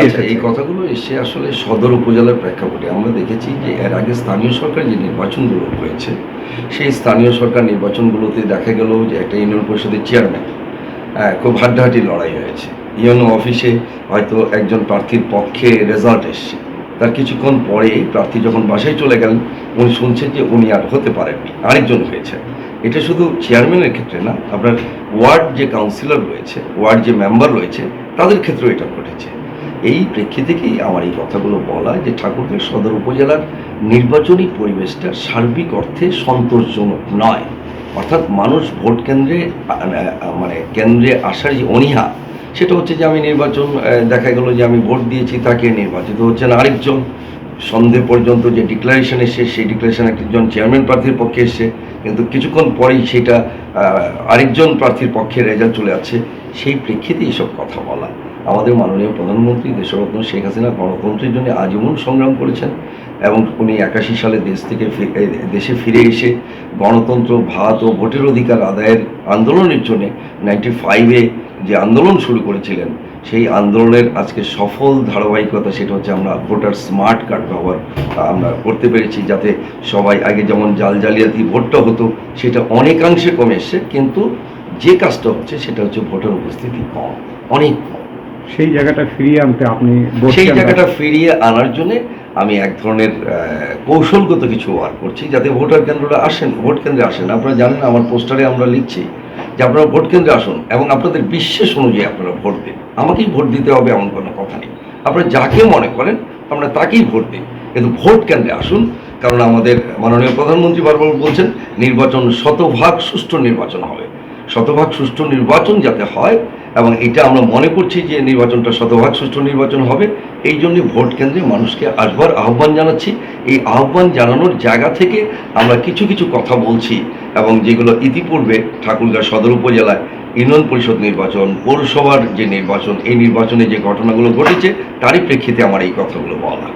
আচ্ছা, এই কথাগুলো এসে আসলে সদর উপজেলার প্রেক্ষাপটে আমরা দেখেছি যে এর আগে স্থানীয় সরকার যে নির্বাচনগুলো হয়েছে সেই স্থানীয় সরকার নির্বাচনগুলোতে দেখা গেল যে একটা ইউনিয়ন পরিষদের চেয়ারম্যান হ্যাঁ, খুব হাড্ডাহাড্ডি লড়াই হয়েছে। ইউনো অফিসে হয়তো একজন প্রার্থীর পক্ষে রেজাল্ট এসছে। তার কিছুক্ষণ পরেই প্রার্থী যখন বাসায় চলে গেলেন উনি শুনছেন যে উনি আর হতে পারেননি আরেকজন হয়েছে। এটা শুধু চেয়ারম্যানের ক্ষেত্রে না আপনার ওয়ার্ড যে কাউন্সিলর রয়েছে ওয়ার্ড যে মেম্বার রয়েছে তাদের ক্ষেত্রেও এটা ঘটেছে। এই প্রেক্ষিতে থেকেই আমার এই কথাগুলো বলা যে ঠাকুরগাঁও সদর উপজেলার নির্বাচনী পরিবেশটা সার্বিক অর্থে সন্তোষজনক নয়। অর্থাৎ মানুষ ভোট কেন্দ্রে মানে কেন্দ্রে আসার যে অনীহা, সেটা হচ্ছে যে আমি নির্বাচন দেখা গেল যে আমি ভোট দিয়েছি, তাকে নির্বাচিত হচ্ছেন আরেকজন। সন্ধে পর্যন্ত যে ডিক্লারেশন এসে সেই ডিক্লারেশন একজন চেয়ারম্যান প্রার্থীর পক্ষে এসে কিন্তু কিছুক্ষণ পরেই সেটা আরেকজন প্রার্থীর পক্ষে রেজাল্ট চলে যাচ্ছে সেই প্রেক্ষিতে এইসব কথা বলা। আমাদের মাননীয় প্রধানমন্ত্রী, দেশরত্ন শেখ হাসিনা গণতন্ত্রের জন্য আজীবন সংগ্রাম করেছেন এবং উনি একাশি সালে দেশ থেকে দেশে ফিরে এসে গণতন্ত্র ভাত ও ভোটের অধিকার আদায়ের আন্দোলনের জন্য নাইনটি ফাইভে যে আন্দোলন শুরু করেছিলেন, সেই আন্দোলনের আজকে সফল ধারাবাহিকতা সেটা হচ্ছে আমরা ভোটার স্মার্ট কার্ড ব্যবহার আমরা করতে পেরেছি যাতে সবাই আগে যেমন জাল জালিয়াতি ভোটটা হতো, সেটা অনেকাংশে কমে এসছে, কিন্তু যে কাজটা হচ্ছে সেটা হচ্ছে ভোটার উপস্থিতি কম, অনেক কম। সেই জায়গাটা ফিরিয়ে আনতে আপনি সেই জায়গাটা ফিরিয়ে আনার জন্য আমি এক ধরনের কৌশলগত কিছু ওয়ার্ক করছি যাতে ভোটার কেন্দ্রটা আসেন ভোট কেন্দ্রে আসেন। আপনারা জানেন আমার পোস্টারে আমরা লিখছি যে আপনারা ভোট কেন্দ্রে আসুন এবং আপনাদের বিশ্বাস অনুযায়ী আপনারা ভোট দিন। আমাকেই ভোট দিতে হবে এমন কোনো কথা নেই। আপনারা যাকে মনে করেন আপনারা তাকেই ভোট দিন কিন্তু ভোট কেন্দ্রে আসুন কারণ আমাদের মাননীয় প্রধানমন্ত্রী বারবার বলছেন নির্বাচন শতভাগ সুষ্ঠু নির্বাচন হবে। শতভাগ সুষ্ঠু নির্বাচন যাতে হয় এবং এটা আমরা মনে করছি যে নির্বাচনটা শতভাগ সুষ্ঠু নির্বাচন হবে। এই জন্য ভোট কেন্দ্রে মানুষকে আসবার আহ্বান জানাচ্ছি। এই আহ্বান জানানোর জায়গা থেকে আমরা কিছু কিছু কথা বলছি এবং যেগুলো ইতিপূর্বে ঠাকুরগাঁ সদর উপজেলায় ইউনিয়ন পরিষদ নির্বাচন, পৌরসভার যে নির্বাচন, এই নির্বাচনে যে ঘটনাগুলো ঘটেছে, তারই প্রেক্ষিতে আমার এই কথাগুলো বলা।